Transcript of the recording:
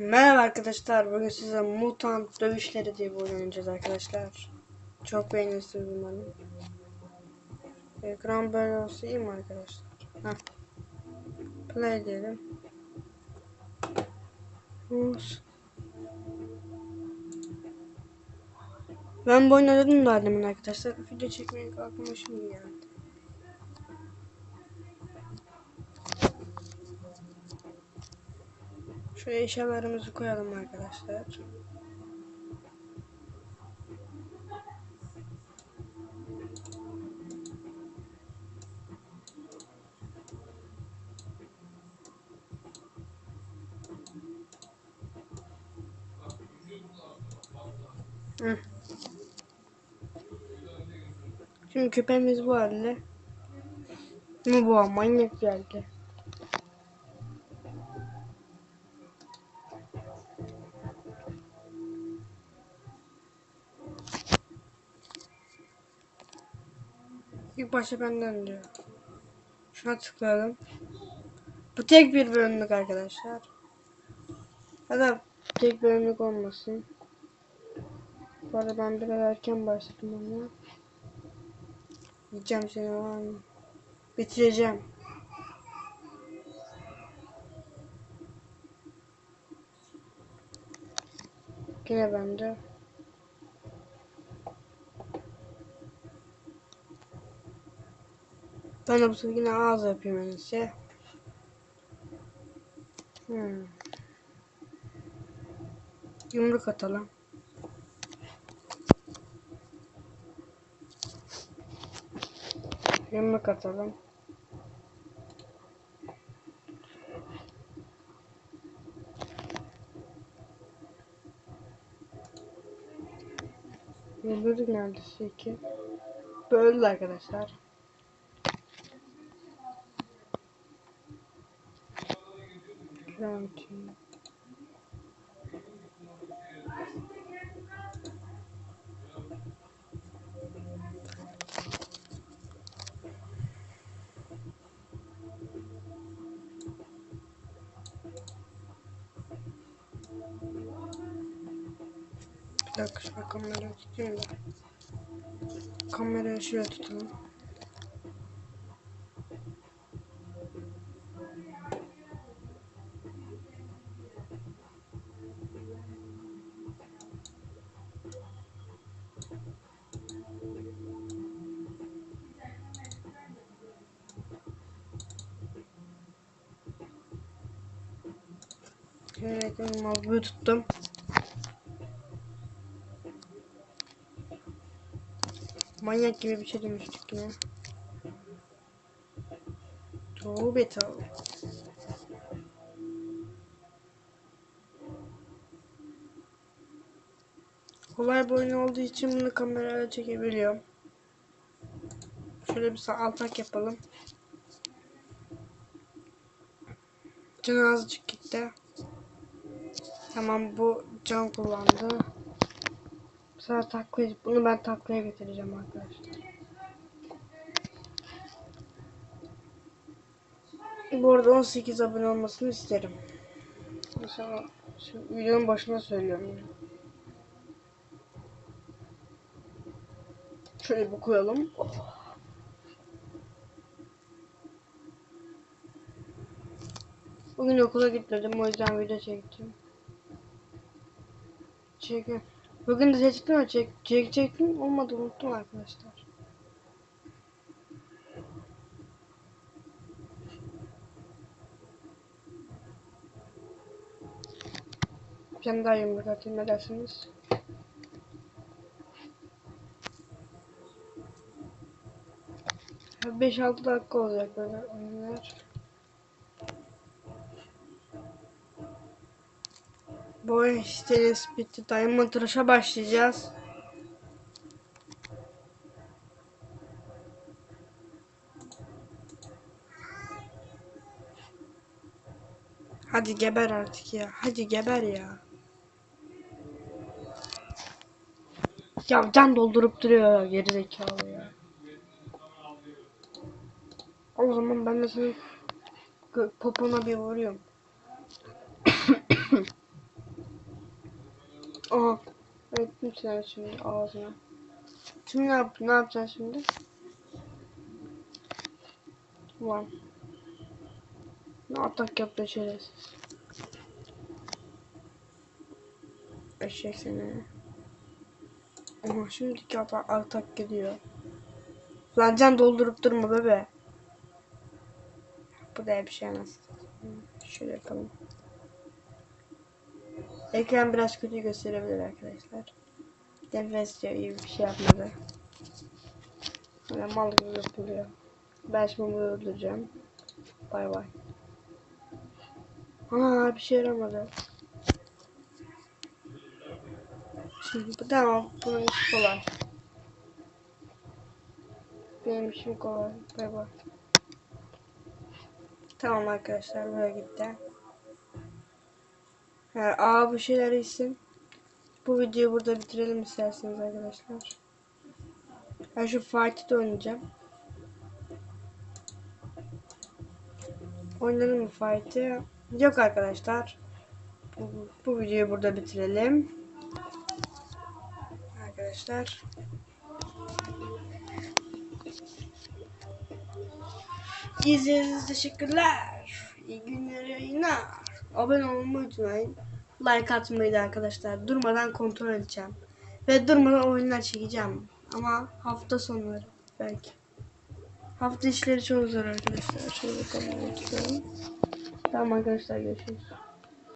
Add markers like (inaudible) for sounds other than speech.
Merhaba arkadaşlar. Bugün size mutant dövüşleri diye bir oyun oynayacağız arkadaşlar. Çok beğenirsiniz umarım. Ekran böyle olsa iyi mi arkadaşlar? Heh. Play diyelim. Ben bu oyunu oynadım da demin arkadaşlar. Video çekmeye kalkma şimdi geldi. Şuraya eşyalarımızı koyalım arkadaşlar. Şimdi köpeğimiz bu halde. Ama bu manyak geldi. İlk başta benden diyor. Şuna tıklayalım. Bu tek bir bölümlük arkadaşlar. Ya da tek bölümlük olmasın. Bu arada ben biraz erken başladım ama. Yiyeceğim seni var mı? Bitireceğim. Yine bende. Ben de bu sefer yine ağız yapayım en iyisi. Hmm. Yumruk atalım. Yumruk atalım. Öldürdük neredeyse iki. Böyle arkadaşlar. Gravity. Bir dakika şöyle kamerayı tutayım da. Kamerayı şöyle tutalım. Evet, mavluyu tuttum. Manyak gibi bir şey demiştik yine. Tövbe tövbe. Kolay bir oyun olduğu için bunu kamerayla çekebiliyorum. Şöyle bir altak yapalım. Can azıcık gitti. Tamam bu can kullandı. Sefer taklaya, bunu ben taklaya getireceğim arkadaşlar. Bu arada 18 abone olmasını isterim. Mesela şu videonun başına söylüyorum. Şöyle bir koyalım. Bugün okula gitmedim o yüzden video çektim. Çekin. Bugün de çektim ama çek, çek çektim olmadı unuttum arkadaşlar. Bir tane daha yumruk atayım ne dersiniz? Ya 5-6 dakika olacak böyle oyunlar. Bu siteniz bitti. Diamond Rush'a başlayacağız. Hadi geber artık ya. Hadi geber ya. Ya can doldurup duruyor ya gerizekalı ya. O zaman ben de senin popona bir vuruyorum. (coughs) Aha. Evet lütfen şimdi ağzına. Şimdi ne yap ne yapacaksın şimdi? Tamam. Ne atak yaptı şerefsiz. Eşek seni. Aha şimdiki atak, atak geliyor. Lan can doldurup durma bebe. Bu da bir şey nasıl? Şöyle yapalım. Ekran biraz kötü gösterebilir arkadaşlar. Nefes iyi bir şey yapmadı. Böyle mal gibi yapılıyor. Ben şimdi bunu öldüreceğim. Bay bay. Aa bir şey yaramadı. Şimdi bu tamam bunun işi kolay. Benim işim kolay. Bay bay. Tamam arkadaşlar böyle gitti. Yani aa bu şeyler isim. Bu videoyu burada bitirelim isterseniz arkadaşlar. Ben şu Fight'ı oynayacağım. Oynanır mı Fight'ı? Yok arkadaşlar. Bu, bu videoyu burada bitirelim. Arkadaşlar. İzlediğiniz teşekkürler. İyi günler yayınlar. Abone olmayı unutmayın. Like atmayı da arkadaşlar. Durmadan kontrol edeceğim. Ve durmadan oyunlar çekeceğim. Ama hafta sonları belki. Hafta işleri çok zor arkadaşlar. Şöyle bakalım. Tamam arkadaşlar görüşürüz.